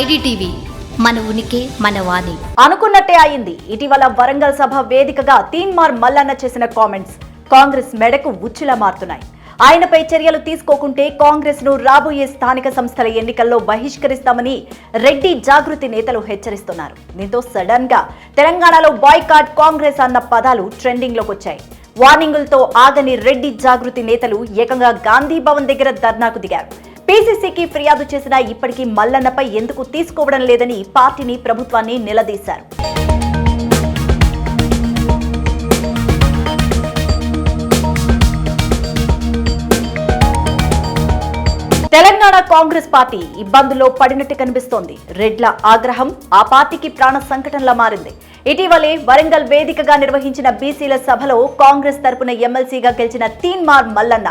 IDTV మన ఉనికి మన వాణి. అనుకున్నట్టే అయింది. ఇటీవల వరంగల్ సభ వేదికగా తీన్మార్ మల్లన్న చేసిన కామెంట్స్. కాంగ్రెస్ మెడకు ఉచ్చులా మారుతున్నాయి. ఆయనపై చర్యలు తీసుకోకుంటే కాంగ్రెస్ను రాబోయే స్థానిక సంస్థల ఎన్నికల్లో బహిష్కరిస్తామని రెడ్డి జాగృతి నేతలు హెచ్చరిస్తున్నారు. దీంతో సడన్గా తెలంగాణలో బాయ్కాట్ కాంగ్రెస్ అన్న పదాలు ట్రెండింగ్లోకి వచ్చాయి. వార్నింగులతో ఆగని రెడ్డి జాగృతి నేతలు ఏకంగా గాంధీ భవన్ దగ్గర ధర్నాకు దిగారు. పీసీసీకి ఫిర్యాదు చేసినా ఇప్పటికీ మల్లన్నపై ఎందుకు తీసుకోవడం లేదని పార్టీని ప్రభుత్వాన్ని నిలదీశారు. తెలంగాణ కాంగ్రెస్ పార్టీ ఇబ్బందుల్లో పడినట్టు కనిపిస్తోంది. రెడ్ల ఆగ్రహం ఆ పార్టీకి ప్రాణ సంకటంలా మారింది. ఇటీవలే వరంగల్ వేదికగా నిర్వహించిన బీసీల సభలో కాంగ్రెస్ తరపున ఎమ్మెల్సీగా గెలిచిన తీన్మార్ మల్లన్న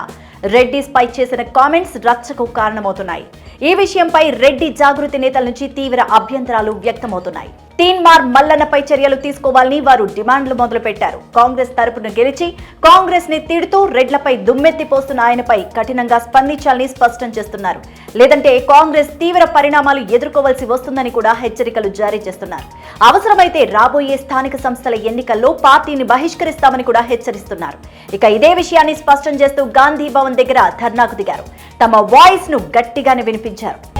రెడ్డి స్పై చేసిన కామెంట్స్ రచ్చకు కారణమవుతున్నాయి. ఈ విషయంపై రెడ్డి జాగృతి నేతల నుంచి తీవ్ర అభ్యంతరాలు వ్యక్తమవుతున్నాయి. తీన్మార్ మల్లన్నపై చర్యలు తీసుకోవాలని వారు డిమాండ్లు మొదలుపెట్టారు. కాంగ్రెస్ తరపున గెలిచి కాంగ్రెస్ని తిడుతూ రెడ్లపై దుమ్మెత్తి పోస్తున్న ఆయనపై కఠినంగా స్పందించాలని స్పష్టం చేస్తున్నారు. లేదంటే కాంగ్రెస్ తీవ్ర పరిణామాలు ఎదుర్కోవాల్సి వస్తుందని కూడా హెచ్చరికలు జారీ చేస్తున్నారు. అవసరమైతే రాబోయే స్థానిక సంస్థల ఎన్నికల్లో పార్టీని బహిష్కరిస్తామని కూడా హెచ్చరిస్తున్నారు. ఇక ఇదే విషయాన్ని స్పష్టం చేస్తూ గాంధీ భవన్ దగ్గర ధర్నాకు దిగారు. తమ వాయిస్ను గట్టిగానే వినిపించారు.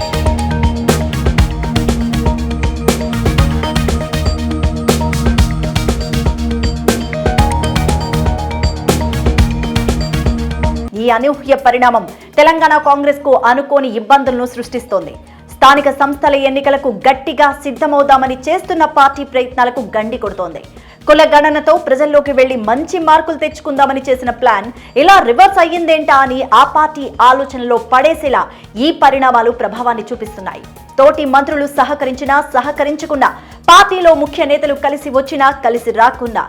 అనూహ్య పరిణామం. తెలంగాణ కాంగ్రెస్కు అనుకోని ఇబ్బందులను సృష్టిస్తోంది. స్థానిక సంస్థల ఎన్నికలకు గట్టిగా సిద్ధమవుదామని చేస్తున్న పార్టీ ప్రయత్నాలకు గండి కొడుతోంది. కుల గణనతో ప్రజల్లోకి వెళ్ళి మంచి మార్కులు తెచ్చుకుందామని చేసిన ప్లాన్ ఇలా రివర్స్ అయ్యిందేంటా అని ఆ పార్టీ ఆలోచనలో పడేసేలా ఈ పరిణామాలు ప్రభావాన్ని చూపిస్తున్నాయి. తోటి మంత్రులు సహకరించినా సహకరించకుండా పార్టీలో ముఖ్య నేతలు కలిసి వచ్చినా కలిసి రాకున్నా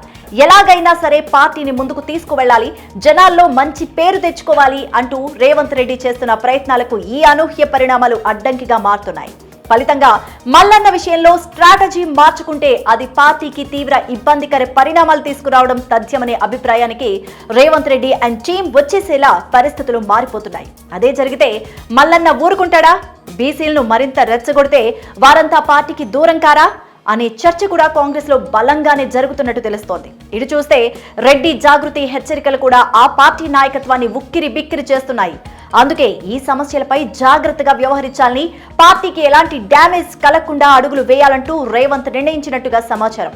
ఎలాగైనా సరే పార్టీని ముందుకు తీసుకువెళ్ళాలి జనాల్లో మంచి పేరు తెచ్చుకోవాలి అంటూ రేవంత్ రెడ్డి చేస్తున్న ప్రయత్నాలకు ఈ అనూహ్య పరిణామాలు అడ్డంకిగా మారుతున్నాయి. ఫలితంగా మల్లన్న విషయంలో స్ట్రాటజీ మార్చుకుంటే అది పార్టీకి తీవ్ర ఇబ్బందికర పరిణామాలు తీసుకురావడం తథ్యమనే అభిప్రాయానికి రేవంత్ రెడ్డి అండ్ టీం వచ్చేసేలా పరిస్థితులు మారిపోతున్నాయి. అదే జరిగితే మల్లన్న ఊరుకుంటాడా? బీసీలను మరింత రెచ్చగొడితే వారంతా పార్టీకి దూరం కారా? అనే చర్చ కూడా కాంగ్రెస్లో బలంగానే జరుగుతున్నట్టు తెలుస్తోంది. ఇటు చూస్తే రెడ్డి జాగృతి హెచ్చరికలు కూడా ఆ పార్టీ నాయకత్వాన్ని ఉక్కిరి బిక్కిరి చేస్తున్నాయి. అందుకే ఈ సమస్యలపై జాగ్రత్తగా వ్యవహరించాలని పార్టీకి ఎలాంటి డ్యామేజ్ కలగకుండా అడుగులు వేయాలంటూ రేవంత్ నిర్ణయించినట్టుగా సమాచారం.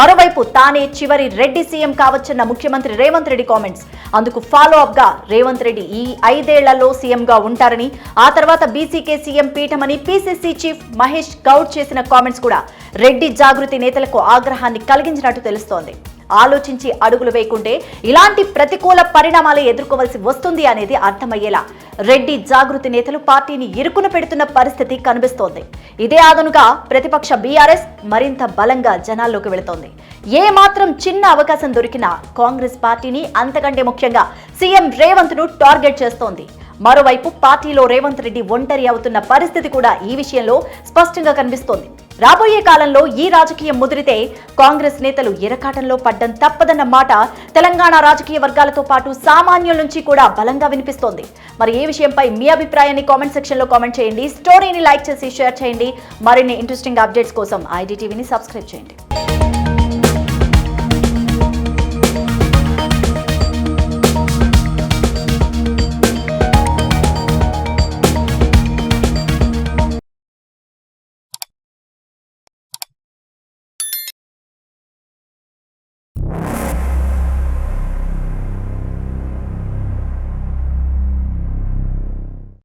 మరోవైపు తానే చివరి రెడ్డి సీఎం కావచ్చన్న ముఖ్యమంత్రి రేవంత్ రెడ్డి కామెంట్స్. అందుకు ఫాలో అప్గా రేవంత్ రెడ్డి ఈ ఐదేళ్ళలో సీఎంగా ఉంటారని ఆ తర్వాత బీసీకే సీఎం పీఠమని పీసీసీ చీఫ్ మహేష్ గౌడ్ చేసిన కామెంట్స్ కూడా రెడ్డి జాగృతి నేతలకు ఆగ్రహాన్ని కలిగించినట్టు తెలుస్తోంది. ఆలోచించి అడుగులు వేయకుంటే ఇలాంటి ప్రతికూల పరిణామాలు ఎదుర్కోవలసి వస్తుంది అనేది అర్థమయ్యేలా. రెడ్డి జాగృతి నేతలు పార్టీని ఇరుకున పెడుతున్న పరిస్థితి కనిపిస్తోంది. ఇదే అదనుగా ప్రతిపక్ష బీఆర్ఎస్ మరింత బలంగా జనాల్లోకి వెళుతోంది. ఏ మాత్రం చిన్న అవకాశం దొరికినా కాంగ్రెస్ పార్టీని అంతకంటే ముఖ్యంగా సీఎం రేవంత్ను టార్గెట్ చేస్తోంది. మరోవైపు పార్టీలో రేవంత్ రెడ్డి ఒంటరి అవుతున్న పరిస్థితి కూడా ఈ విషయంలో స్పష్టంగా కనిపిస్తోంది. రాబోయే కాలంలో ఈ రాజకీయం ముదిరితే కాంగ్రెస్ నేతలు ఇరకాటంలో పడ్డం తప్పదన్న మాట తెలంగాణ రాజకీయ వర్గాలతో పాటు సామాన్యుల నుంచి కూడా బలంగా వినిపిస్తోంది. మరి ఏ విషయంపై మీ అభిప్రాయాన్ని కామెంట్ సెక్షన్లో కామెంట్ చేయండి. స్టోరీని లైక్ చేసి షేర్ చేయండి. మరిన్ని ఇంట్రెస్టింగ్ అప్డేట్స్ కోసం ఐడి టీవీని సబ్స్క్రైబ్ చేయండి.